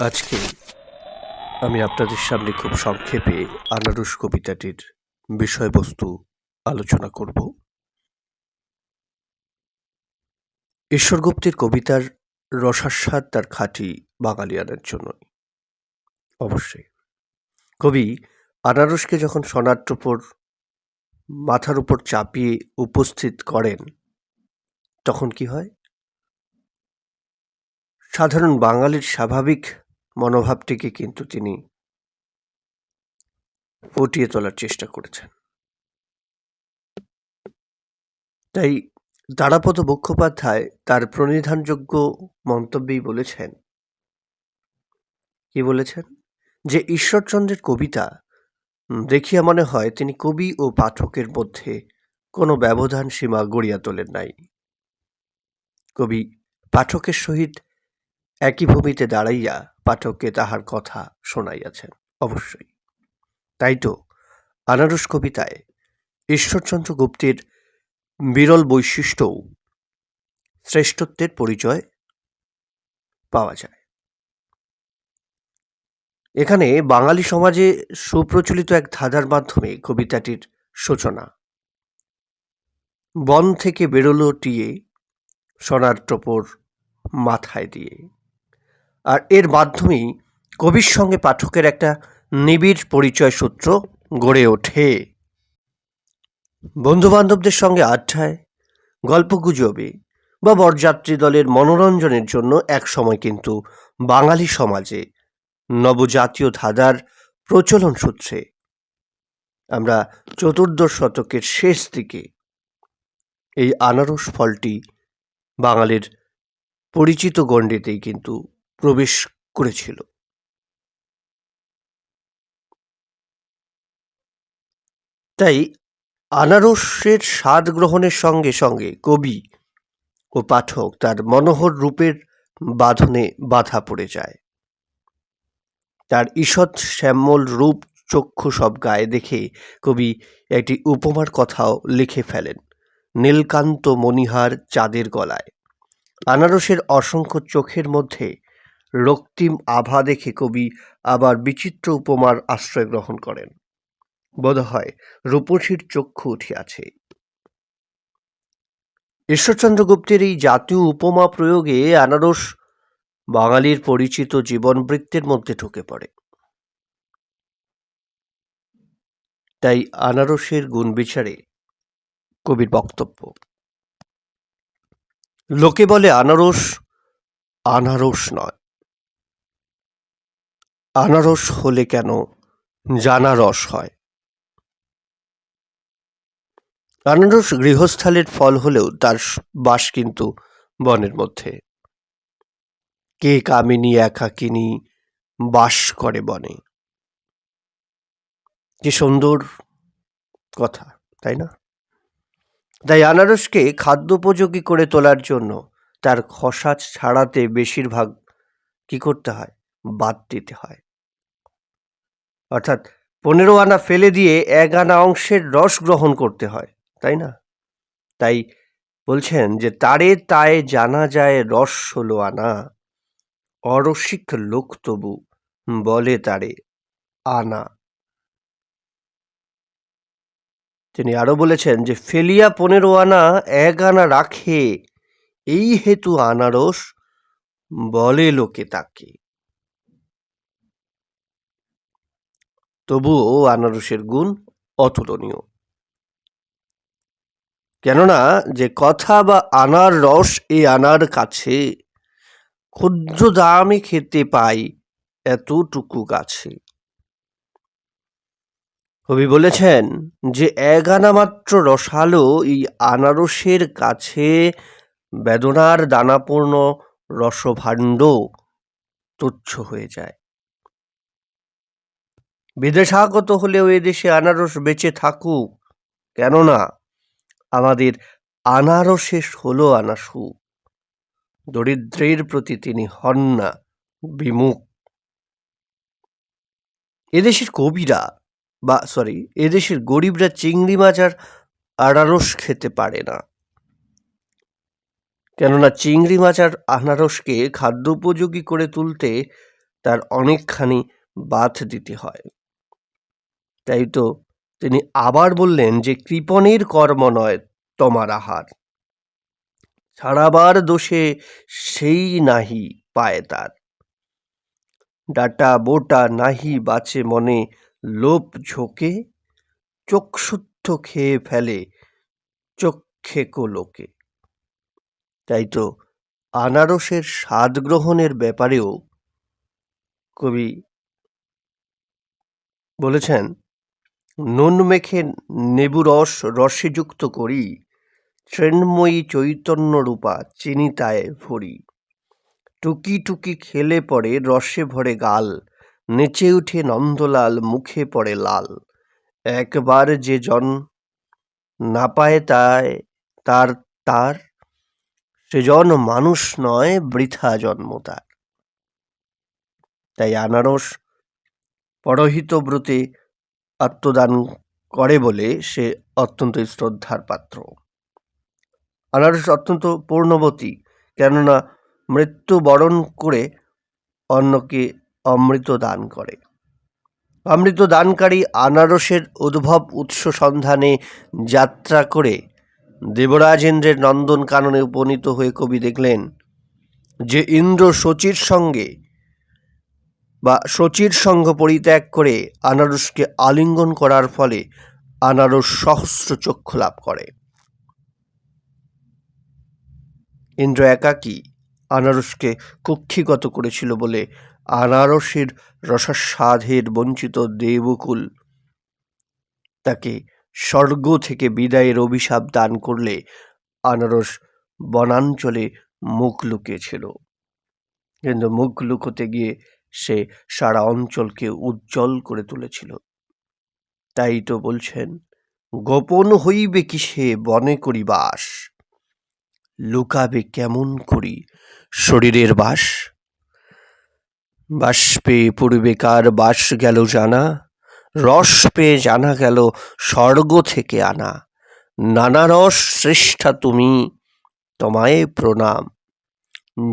আজকে আমি আপনাদের সামনে খুব সংক্ষেপে আনারস কবিতাটির বিষয়বস্তু আলোচনা করব। ঈশ্বর গুপ্তের কবিতার রসাস্বাদ তার খাঁটি বাঙালিয়ানের জন্যই। অবশ্যই। কবি আনারসকে যখন সোনারটোপর মাথার উপর চাপিয়ে উপস্থিত করেন, তখন কি হয়? সাধারণ বাঙালির স্বাভাবিক মনোভাবটিকে কিন্তু তিনি ফুটিয়ে তোলার চেষ্টা করেছেন। তাই দারাপদ মুখোপাধ্যায় তার প্রণিধানযোগ্য মন্তব্যেই বলেছেন, কি বলেছেন? যে ঈশ্বরচন্দ্রের কবিতা দেখিয়া মনে হয় তিনি কবি ও পাঠকের মধ্যে কোনো ব্যবধান সীমা গড়িয়া তোলেন নাই। কবি পাঠকের সহিত একই ভূমিতে দাঁড়াইয়া পাঠককে তাহার কথা শোনাইয়াছেন, অবশ্যই। তাই তো, আনারস কবিতায় ঈশ্বরচন্দ্র গুপ্তের বিরল বৈশিষ্ট্যও শ্রেষ্ঠত্বের পরিচয় পাওয়া যায়। এখানে বাঙালি সমাজে সুপ্রচলিত এক ধাঁধার মাধ্যমে কবিতাটির সূচনা। বন থেকে বেরোলো টিয়ে, সোনার টোপর মাথায় দিয়ে। আর এর মাধ্যমেই কবির সঙ্গে পাঠকের একটা নিবিড় পরিচয় সূত্র গড়ে ওঠে। বন্ধুবান্ধবদের সঙ্গে আড্ডায় গল্পগুজবে বা বরযাত্রী দলের মনোরঞ্জনের জন্য এক সময় কিন্তু বাঙালি সমাজে নবজাতীয় ধাঁধার প্রচলন সূত্রে। আমরা চতুর্দশ শতকের শেষ দিকে এই আনারস ফলটি বাঙালির পরিচিত গণ্ডিতেই কিন্তু প্রবেশ করেছিল। তাই আনারসের স্বাদ গ্রহণের সঙ্গে সঙ্গে কবি ও পাঠক তার মনোহর রূপের বাঁধনে বাধা পড়ে যায়। তার ঈষৎ শ্যামল রূপ চক্ষু সব গায়ে দেখে কবি একটি উপমার কথাও লিখে ফেলেন, নীলকান্ত মণিহার চাঁদের গলায়। আনারসের অসংখ্য চোখের মধ্যে রক্তিম আভা দেখে কবি আবার বিচিত্র উপমার আশ্রয় গ্রহণ করেন। বোধহয় রূপসীর চক্ষু উঠিয়াছে ঈশ্বরচন্দ্র গুপ্তের এই জাতীয় উপমা প্রয়োগে আনারস বাঙালির পরিচিত জীবনবৃত্তের মধ্যে ঢুকে পড়ে। তাই আনারসের গুণ বিচারে কবির বক্তব্য। লোকে বলে আনারস আনারস নয়। আনারস হলে কেন জানা রস হয়? আনারস গৃহস্থালের ফল হলেও তার বাস কিন্তু বনের মধ্যে। কে কামিনী একাকিনী বাস করে বনে। কি সুন্দর কথা, তাই না? তাই আনারসকে খাদ্যোপযোগী করে তোলার জন্য তার খসা ছাড়াতে বেশিরভাগ কি করতে হয়? বাদ দিতে হয়। অর্থাৎ পনেরো আনা ফেলে দিয়ে এক আনা অংশের রস গ্রহণ করতে হয়, তাই না? তাই বলছেন যে তারে তায়ে জানা যায় রস হলো আনা, অরসিক লোক তবু বলে তারে আনা। তিনি আরও বলেছেন যে ফেলিয়া পনেরো আনা এক আনা রাখে, এই হেতু আনারস বলে লোকে তাকে। তবুও আনারসের গুণ অতুলনীয়। কেননা যে কথা বা আনার রস এই আনার কাছে, ক্ষুদ্র দামে খেতে পাই এতটুকু কাছে কবি বলেছেন যে এক আনা মাত্র রসালো এই আনারসের কাছে বেদনার দানাপূর্ণ রসভাণ্ড তুচ্ছ হয়ে যায়। বিদেশাগত হলেও এদেশে আনারস বেঁচে থাকুক। কেননা আমাদের আনারসে ষোলো আনা সু দরিদ্রের প্রতি তিনি হন না, বিমুখ। এদেশের কবিরা বা সরি এদেশের গরিবরা চিংড়ি মাছ আর আনারস খেতে পারে না। কেননা চিংড়ি মাছ আর আনারসকে খাদ্যোপযোগী করে তুলতে তার অনেকখানি বাদ দিতে হয়। তাই তো? তিনি আবার বললেন যে কৃপণের কর্ম নয় তোমার আহার। ছাড়াবার দোষে সেই নাহি পায় তার। ডাটা বোটা নাহি বাঁচে মনে লোপ ঝোঁকে চোখশুদ্ধ খেয়ে ফেলে চক্ষে লোকে তাই তো আনারসের স্বাদ গ্রহণের ব্যাপারেও কবি বলেছেন নুন মেখে নেবুরস রসে যুক্ত করি, তৃণময়ী চৈতন্য রূপা চিনিতায় ভরি। টুকি টুকি খেলে পড়ে রসে ভরে গাল, নেচে উঠে নন্দলাল মুখে পড়ে লাল। একবার যে জন না পায় তাই তার তার সেজন মানুষ নয়, বৃথা জন্ম তার। তাই আনারস, পরহিত ব্রতে আত্মদান করে বলে সে অত্যন্ত শ্রদ্ধার পাত্র আনারস অত্যন্ত পূর্ণবতী, কেননা মৃত্যু বরণ করে অন্যকে অমৃত দান করে। অমৃত দানকারী আনারসের উদ্ভব উৎস সন্ধানে যাত্রা করে দেবরাজেন্দ্রের নন্দন কাননে উপনীত হয়ে কবি দেখলেন যে ইন্দ্র শচীর সঙ্গে বা শচীর সঙ্গ পরিত্যাগ করে আনারসকে আলিঙ্গন করার ফলে আনারস সহস্র চক্ষু লাভ করে। ইন্দ্র একাকী আনারসকে কক্ষিগত করেছিল বলে আনারসের রসাস্বাদের বঞ্চিত দেবকুল তাকে স্বর্গ থেকে বিদায়ের অভিশাপ দান করলে আনারস বনাঞ্চলে মুখ লুকিয়েছিল। কিন্তু মুখ লুকোতে গিয়ে সে সারা অঞ্চলকে উজ্জ্বল করে তুলেছিল। তাই তো বলছেন, গোপন হইবে কি সে বনে করি বাস? লুকাবে কেমন করি শরীরের বাস? বাস পেয়ে পূর্বেকার বাস গেল জানা রস পেয়ে জানা গেল স্বর্গ থেকে আনা। নানা রস শ্রেষ্ঠা তুমি, তোমায় প্রণাম।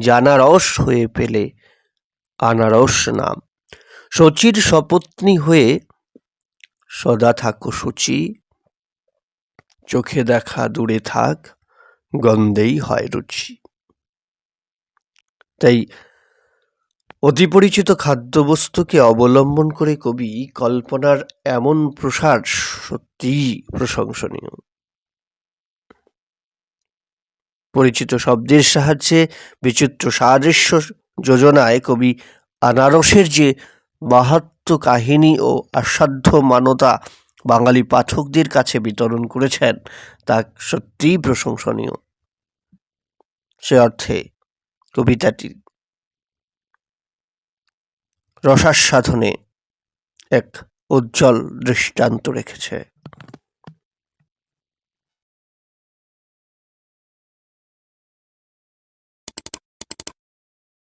জানা রস হয়ে পেলে আনারস নাম। শচীর সপত্নী হয়ে সদা থাকো সূচি চোখে দেখা দূরে থাক, গন্ধেই হয় রুচি। তাই অতি পরিচিত খাদ্যবস্তুকে অবলম্বন করে কবি কল্পনার এমন প্রসার সত্যিই প্রশংসনীয়। পরিচিত শব্দের সাহায্যে বিচিত্র সাদৃশ্য যোজনায় কবি আনারসের যে মাহাত্ম কাহিনী ও আসাধ্য মানতা বাঙালি পাঠকদের কাছে বিতরণ করেছেন, তা সত্যিই প্রশংসনীয়। সে অর্থে কবিতাটি রসাস্বাধনে এক উজ্জ্বল দৃষ্টান্ত রেখেছে।